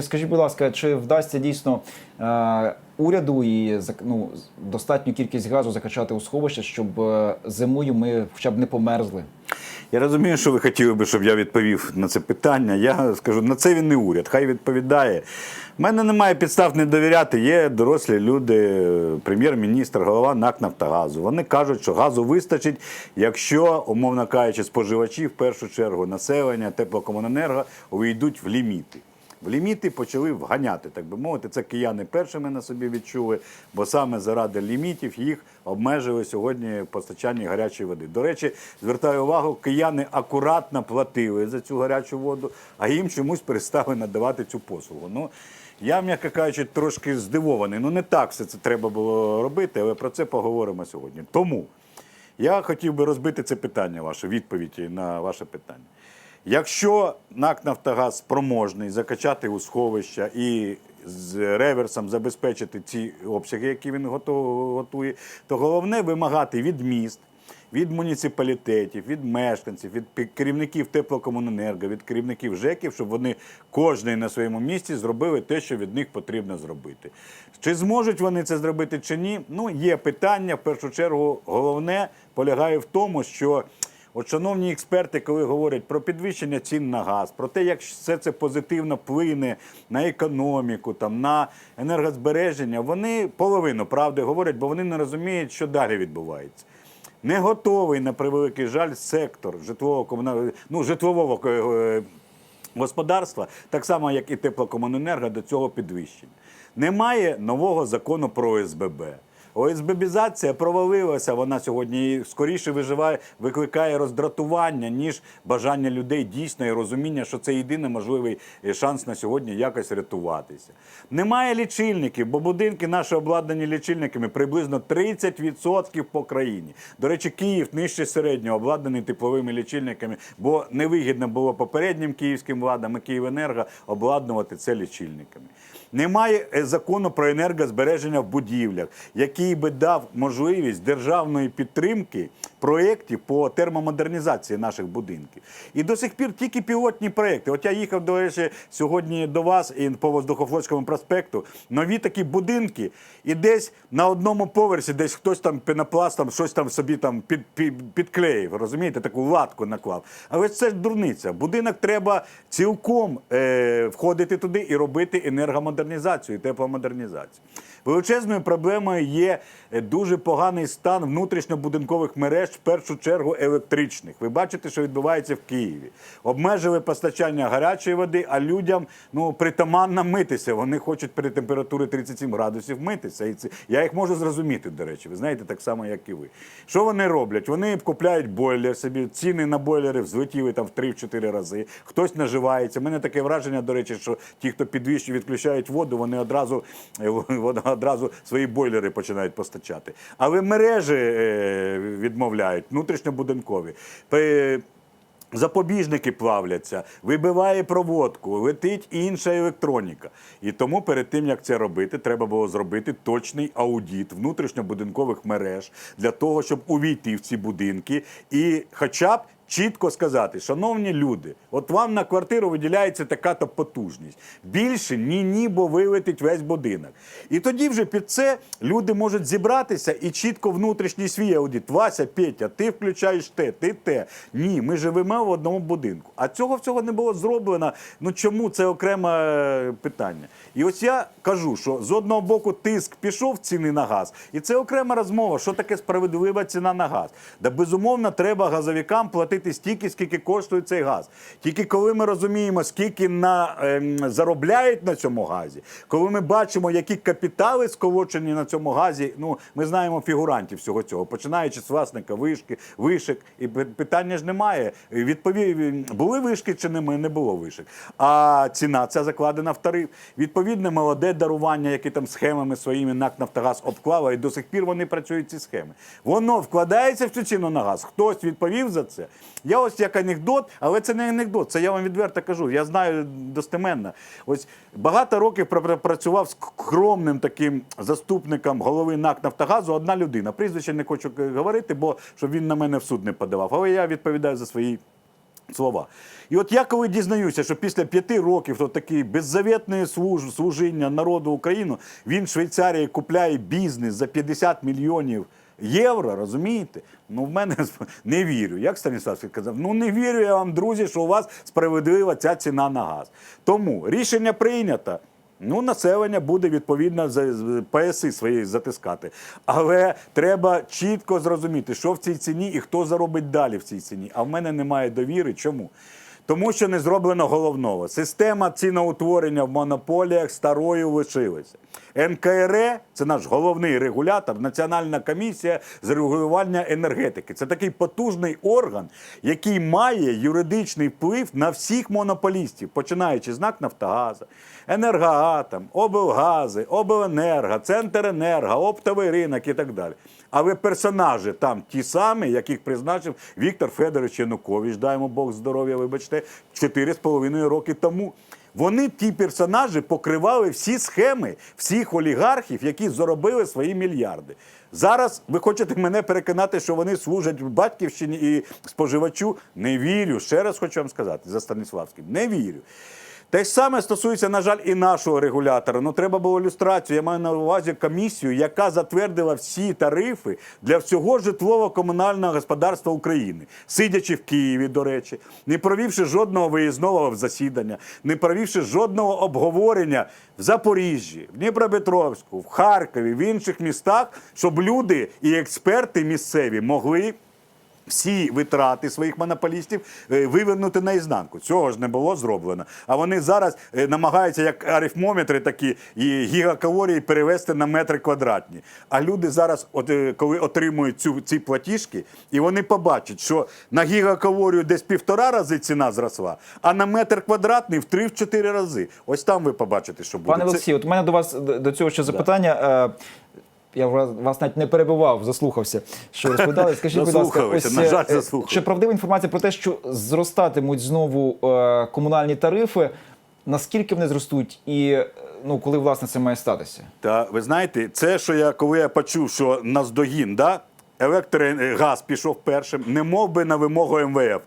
Скажіть, будь ласка, чи вдасться дійсно е, уряду і ну, достатню кількість газу закачати у сховище, щоб е, зимою ми хоча б не померзли? Я розумію, що ви хотіли би, щоб я відповів на це питання. Я скажу, на це він не уряд, хай відповідає. У мене немає підстав не довіряти. Є дорослі люди, прем'єр-міністр, голова НАК Нафтогазу. Вони кажуть, що газу вистачить, якщо, умовно кажучи, споживачі, в першу чергу населення, теплокомуненерго увійдуть в ліміти. В ліміти почали вганяти, так би мовити. Це кияни першими на собі відчули, бо саме заради лімітів їх обмежили сьогодні в постачанні гарячої води. До речі, звертаю увагу, кияни акуратно платили за цю гарячу воду, а їм чомусь перестали надавати цю послугу. Ну, я, м'яко кажучи, трошки здивований. Ну, не так все це треба було робити, але про це поговоримо сьогодні. Тому я хотів би розбити це питання, ваше відповідь на ваше питання. Якщо НАК Нафтогаз спроможний закачати у сховища і з реверсом забезпечити ці обсяги, які він готує, то головне вимагати від міст, від муніципалітетів, від мешканців, від керівників теплокомуненерго, від керівників ЖЕКів, щоб вони кожний на своєму місці зробили те, що від них потрібно зробити. Чи зможуть вони це зробити чи ні? Ну, є питання. В першу чергу, головне полягає в тому, що. От, шановні експерти, коли говорять про підвищення цін на газ, про те, як все це позитивно вплине на економіку, там, на енергозбереження, вони половину правди говорять, бо вони не розуміють, що далі відбувається. Не готовий, на превеликий жаль, сектор житлового ну, житлового е, господарства, так само як і теплокомуненерго, до цього підвищення. Немає нового закону про ОСББ. ОСББізація провалилася. Вона сьогодні скоріше виживає, викликає роздратування, ніж бажання людей дійсно і розуміння, що це єдиний можливий е, шанс на сьогодні якось рятуватися. Немає лічильників, бо будинки наші обладнані лічильниками приблизно 30% по країні. До речі, Київ нижче середнього обладнаний тепловими лічильниками, бо невигідно було попереднім київським владам і Київенерго обладнувати це лічильниками. Немає е, закону про енергозбереження в будівлях, який би дав можливість державної підтримки проєктів по термомодернізації наших будинків. І до сих пір тільки пілотні проєкти. От я їхав, до речі, сьогодні до вас і по Воздухофлотському проспекту. Нові такі будинки, і десь на одному поверсі, десь хтось там пенопластом щось там собі там під, під, підклеїв, розумієте, таку латку наклав. Але це ж дурниця. Будинок треба цілком е, входити туди і робити енергомодернізацію, тепломодернізацію. Величезною проблемою є е, дуже поганий стан внутрішньобудинкових мереж, в першу чергу електричних. Ви бачите, що відбувається в Києві. Обмежили постачання гарячої води, а людям ну притаманно митися. Вони хочуть при температурі 37 градусів митися. І це я їх можу зрозуміти. До речі, ви знаєте, так само, як і ви. Що вони роблять? Вони купляють бойлер собі. Ціни на бойлери взлетіли там в 3-4 рази. Хтось наживається. У мене таке враження, до речі, що ті, хто підвищує, відключають воду, вони одразу е, одразу свої бойлери починають постачати. Але мережі е, відмовляють, внутрішньобудинкові. Запобіжники плавляться, вибиває проводку, летить інша електроніка. І тому перед тим як це робити, треба було зробити точний аудіт внутрішньобудинкових мереж для того, щоб увійти в ці будинки і, хоча б. Чітко сказати, шановні люди, от вам на квартиру виділяється така-то потужність. Більше ні, ні, бо вилетить весь будинок. І тоді вже під це люди можуть зібратися і чітко внутрішній свій аудит. Вася, Петя, ти включаєш те, ти те. Ні, ми живемо в одному будинку. А цього всього не було зроблено. Ну чому це окреме е, питання? І ось я кажу, що з одного боку тиск пішов ціни на газ, і це окрема розмова, що таке справедлива ціна на газ. Да безумовно, треба газовикам платити стільки, скільки коштує цей газ. Тільки коли ми розуміємо, скільки на, ем, заробляють на цьому газі, коли ми бачимо, які капітали сколочені на цьому газі, ну ми знаємо фігурантів всього цього, починаючи з власника вишки, вишик, і питання ж немає. Відповів, були вишки чи не, ми, не було вишик. А ціна ця закладена в тариф. Відповідне молоде дарування, яке там схемами своїми НАК Нафтогаз обклала, і до сих пір вони працюють ці схеми. Воно вкладається в цю ціну на газ. Хтось відповів за це. Я ось як анекдот, але це не анекдот. Це я вам відверто кажу. Я знаю достеменно. Ось багато років пр- працював скромним таким заступником голови НАК Нафтогазу. Одна людина. Прізвище не хочу говорити, бо щоб він на мене в суд не подавав. Але я відповідаю за свої слова. І от я коли дізнаюся, що після п'яти років то такий беззаветне служ- служіння народу України, він в Швейцарії купляє бізнес за 50 мільйонів євро, розумієте? Ну, в мене не вірю. Як Станіславський казав, ну не вірю я вам, друзі, що у вас справедлива ця ціна на газ. Тому рішення прийнято. Ну, населення буде відповідно за ПСИ свої затискати. Але треба чітко зрозуміти, що в цій ціні і хто заробить далі в цій ціні. А в мене немає довіри. Чому? Тому що не зроблено головного. Система ціноутворення в монополіях старою лишилася. НКРЕ це наш головний регулятор, Національна комісія з регулювання енергетики. Це такий потужний орган, який має юридичний вплив на всіх монополістів, починаючи з НАК Нафтогаза, Енергоатом, облгази, обленерго, Центренерго, оптовий ринок і так далі. Але персонажі там ті самі, яких призначив Віктор Федорович Янукович, дай йому Бог здоров'я, вибачте, 4,5 роки тому. Вони ті персонажі покривали всі схеми всіх олігархів, які заробили свої мільярди. Зараз ви хочете мене переконати, що вони служать батьківщині і споживачу? Не вірю. Ще раз хочу вам сказати за Станіславським. Не вірю. Те ж саме стосується, на жаль, і нашого регулятора. Ну, треба було ілюстрацію. Я маю на увазі комісію, яка затвердила всі тарифи для всього житлово-комунального господарства України, сидячи в Києві, до речі, не провівши жодного виїзного засідання, не провівши жодного обговорення в Запоріжжі, в Дніпропетровську, в Харкові, в інших містах, щоб люди і експерти місцеві могли всі витрати своїх монополістів е, вивернути наізнанку. Цього ж не було зроблено. А вони зараз е, намагаються, як арифмометри такі, і гігакалорії перевести на метри квадратні. А люди зараз, от, е, коли отримують цю, ці платіжки, і вони побачать, що на гігакалорію десь півтора рази ціна зросла, а на метр квадратний в три-чотири рази. Ось там ви побачите, що буде. Пане Це- от у мене до вас до цього ще запитання. Е, Я вас навіть не перебивав, заслухався, що розповідали. Скажіть, будь ласка, ось на жаль, заслухав. чи правдива інформація про те, що зростатимуть знову е, комунальні тарифи? Наскільки вони зростуть, і е, ну коли власне це має статися? Та ви знаєте, це що я коли я почув, що наздогін, да? Електрогаз пішов першим, не мов би на вимогу МВФ.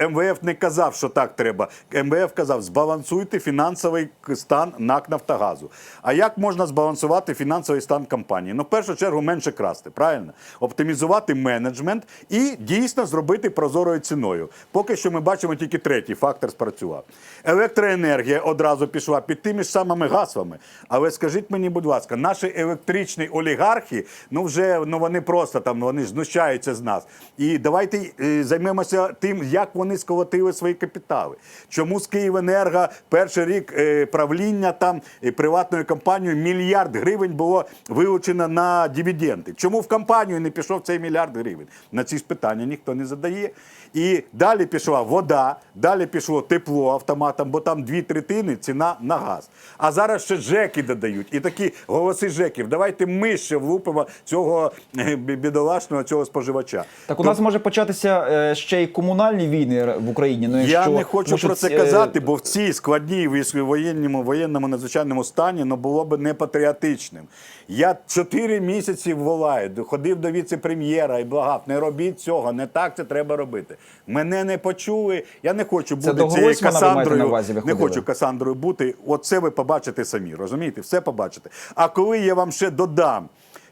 МВФ не казав, що так треба. МВФ казав, збалансуйте фінансовий стан НАК Нафтогазу. А як можна збалансувати фінансовий стан компанії? Ну, в першу чергу, менше красти, правильно? Оптимізувати менеджмент і дійсно зробити прозорою ціною. Поки що ми бачимо тільки третій фактор спрацював. Електроенергія одразу пішла під тими ж самими гаслами. Але скажіть мені, будь ласка, наші електричні олігархи, ну вже ну вони просто там вони знущаються з нас. І давайте е, займемося тим, як вони сколотили свої капітали. Чому з Київенерго перший рік е, правління там е, приватною компанією мільярд гривень було вилучено на дивіденди? Чому в компанію не пішов цей мільярд гривень? На ці ж питання ніхто не задає. І далі пішла вода, далі пішло тепло автоматом, бо там дві третини ціна на газ. А зараз ще ЖЕКи додають. І такі голоси ЖЕКів. Давайте ми ще влупимо цього е, бі- бідолашного цього споживача. Так у нас може початися е, ще й комунальні війни в Україні. Ну, Я не хочу тому про це ці- казати, бо в цій складній воєнному, воєнному надзвичайному стані ну, було б не патріотичним. Я чотири місяці волаю, ходив до віце-прем'єра і благав, не робіть цього, не так це треба робити. Мене не почули. Я не хочу бути до цією Касандрою. увазі, Не хочу Касандрою бути. Оце ви побачите самі. Розумієте? Все побачите. А коли я вам ще додам.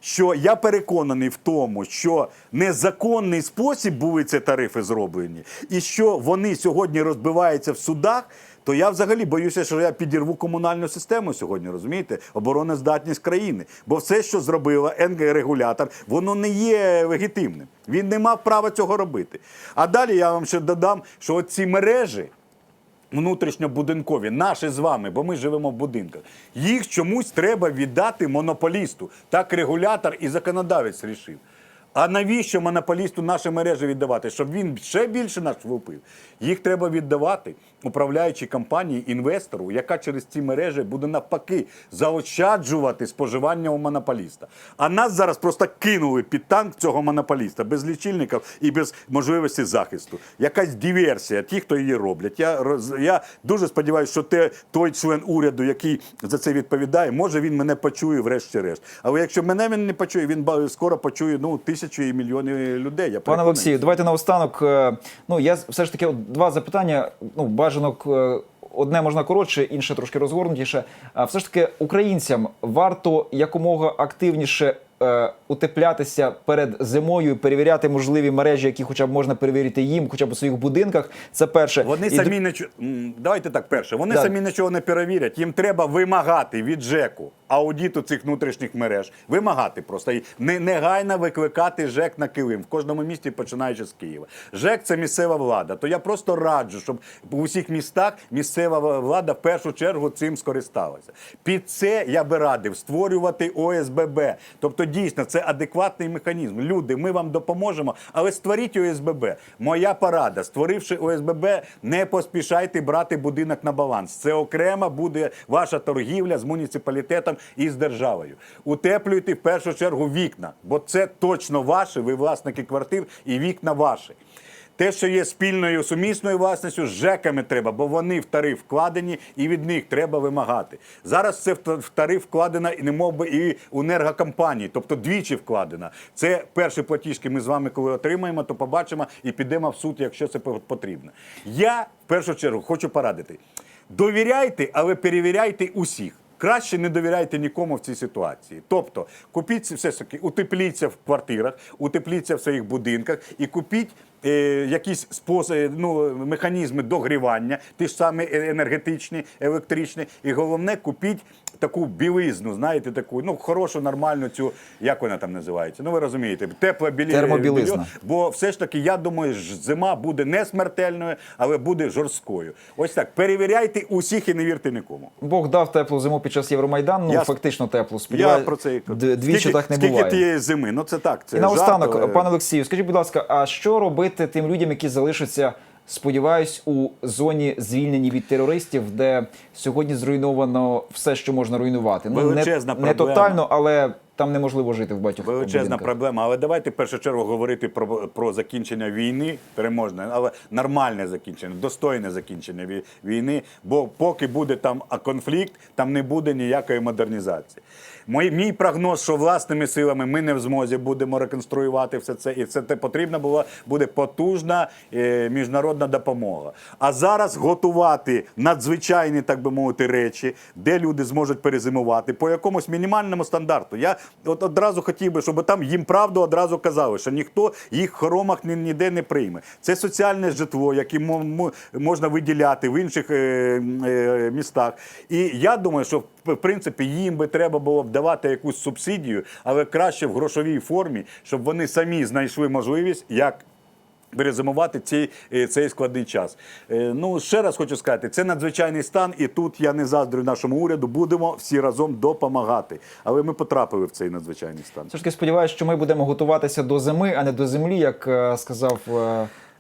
Що я переконаний в тому, що незаконний спосіб були ці тарифи зроблені, і що вони сьогодні розбиваються в судах, то я взагалі боюся, що я підірву комунальну систему сьогодні, розумієте? Обороноздатність країни. Бо все, що зробила НГ-регулятор, воно не є легітимним. Він не мав права цього робити. А далі я вам ще додам, що ці мережі внутрішньобудинкові, наші з вами, бо ми живемо в будинках. Їх чомусь треба віддати монополісту. Так регулятор і законодавець рішив. А навіщо монополісту наші мережі віддавати? Щоб він ще більше нас влупив. Їх треба віддавати управляючій компанії, інвестору, яка через ці мережі буде навпаки заощаджувати споживання у монополіста. А нас зараз просто кинули під танк цього монополіста без лічильників і без можливості захисту. Якась диверсія, ті, хто її роблять. Я, я дуже сподіваюся, що те, той член уряду, який за це відповідає, може він мене почує врешті-решт. Але якщо мене він не почує, він скоро почує ну, тисячі тисячі і мільйони людей. Я Пане. Олексію, давайте наостанок. е, Ну я все ж таки два запитання. Ну, бажано е, одне можна коротше, інше трошки розгорнутіше. А все ж таки українцям варто якомога активніше. Е, Утеплятися перед зимою, і перевіряти можливі мережі, які хоча б можна перевірити їм, хоча б у своїх будинках. Це перше. Вони І самі нічого. Давайте так перше. Вони Да. самі нічого не перевірять. Їм треба вимагати від ЖЕКу аудиту цих внутрішніх мереж. Вимагати просто і не негайно викликати ЖЕК на килим в кожному місті, починаючи з Києва. ЖЕК це місцева влада. То я просто раджу, щоб в усіх містах місцева влада в першу чергу цим скористалася. Під це я би радив створювати ОСББ. Тобто, дійсно, це адекватний механізм. Люди, ми вам допоможемо, але створіть ОСББ. Моя порада, створивши ОСББ, не поспішайте брати будинок на баланс. Це окрема буде ваша торгівля з муніципалітетом і з державою. Утеплюйте в першу чергу вікна, бо це точно ваші. ви власники квартир, і вікна ваші. Те, що є спільною сумісною власністю, з ЖЕКами треба, бо вони в тариф вкладені, і від них треба вимагати. Зараз це в та- в тариф вкладено і не мов би і у енергокомпанії, тобто двічі вкладено. Це перші платіжки. Ми з вами, коли отримаємо, то побачимо і підемо в суд, якщо це по- потрібно. Я в першу чергу хочу порадити: довіряйте, але перевіряйте усіх. Краще не довіряйте нікому в цій ситуації. Тобто, купіть все ж таки, утепліться в квартирах, утепліться в своїх будинках і купіть якісь способи, ну, механізми догрівання, ті ж самі е- енергетичні, електричні. І головне, купіть таку білизну, знаєте, таку, ну, хорошу, нормальну цю, як вона там називається? Ну, ви розумієте, тепла білі... Термобілизна. Бо все ж таки, я думаю, ж зима буде не смертельною, але буде жорсткою. Ось так. Перевіряйте усіх і не вірте нікому. Бог дав теплу зиму під час Євромайдану. Ну фактично теплу. Я про це і двічі Скільки- так не скільки буває. тієї зими. Ну це так. Це І наостанок, але- пане Олексію, скажіть, будь ласка, а що робити тим людям, які залишаться, сподіваюсь, у зоні звільнені від терористів, де сьогодні зруйновано все, що можна руйнувати? Ну, Величезна не, не тотально, але там неможливо жити в багатьох Величезна будинках. проблема, але давайте в першу чергу говорити про, про закінчення війни, переможне, але нормальне закінчення, достойне закінчення війни. Бо поки буде там конфлікт, там не буде ніякої модернізації. Мій, мій прогноз, що власними силами ми не в змозі будемо реконструювати все це, і це те потрібна була буде потужна е, міжнародна допомога. А зараз готувати надзвичайні, так би мовити, речі, де люди зможуть перезимувати по якомусь мінімальному стандарту. Я от одразу хотів би, щоб там їм правду одразу казали, що ніхто їх в хоромах ні- ніде не прийме. Це соціальне житло, яке мо- мо- можна виділяти в інших е, е, містах. І я думаю, що в принципі їм би треба було б давати якусь субсидію, але краще в грошовій формі, щоб вони самі знайшли можливість як. Перезимувати цей, е, цей складний час. Е, Ну ще раз хочу сказати, це надзвичайний стан, і тут я не заздрю нашому уряду. Будемо всі разом допомагати. Але ми потрапили в цей надзвичайний стан. Все ж таки сподіваюся, що ми будемо готуватися до зими, а не до землі, як е, сказав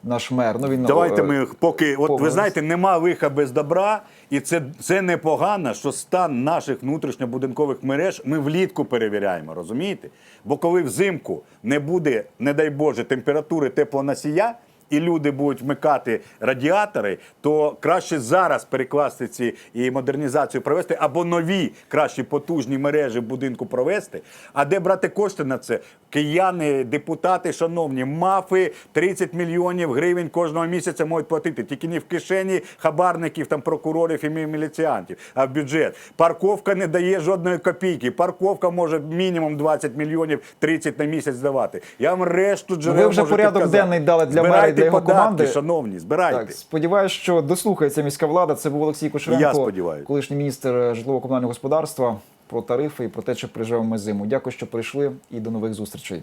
наш мер. Ну він Давайте ми поки, от ви знаєте, нема лиха без добра, і це, це непогано, що стан наших внутрішньобудинкових мереж ми влітку перевіряємо, розумієте? Бо коли взимку не буде, не дай Боже, температури теплоносія. І люди будуть вмикати радіатори, то краще зараз перекласти ці і модернізацію провести, або нові кращі потужні мережі в будинку провести. А де брати кошти на це? Кияни, депутати, шановні, мафи 30 мільйонів гривень кожного місяця можуть платити. Тільки не в кишені хабарників, там прокурорів і мі- міліціантів, а в бюджет. Парковка не дає жодної копійки. Парковка може мінімум 20 мільйонів 30 на місяць давати. Я вам решту джерел Ви вже можу порядок підказати. денний дали для мера і для його податки, команди. шановні, збирайте. Так, сподіваюся, що дослухається міська влада. Це був Олексій Кошеренко, Я сподіваюся. колишній міністр житлово-комунального господарства. Про тарифи і про те, чи переживемо ми зиму. Дякую, що прийшли, і до нових зустрічей.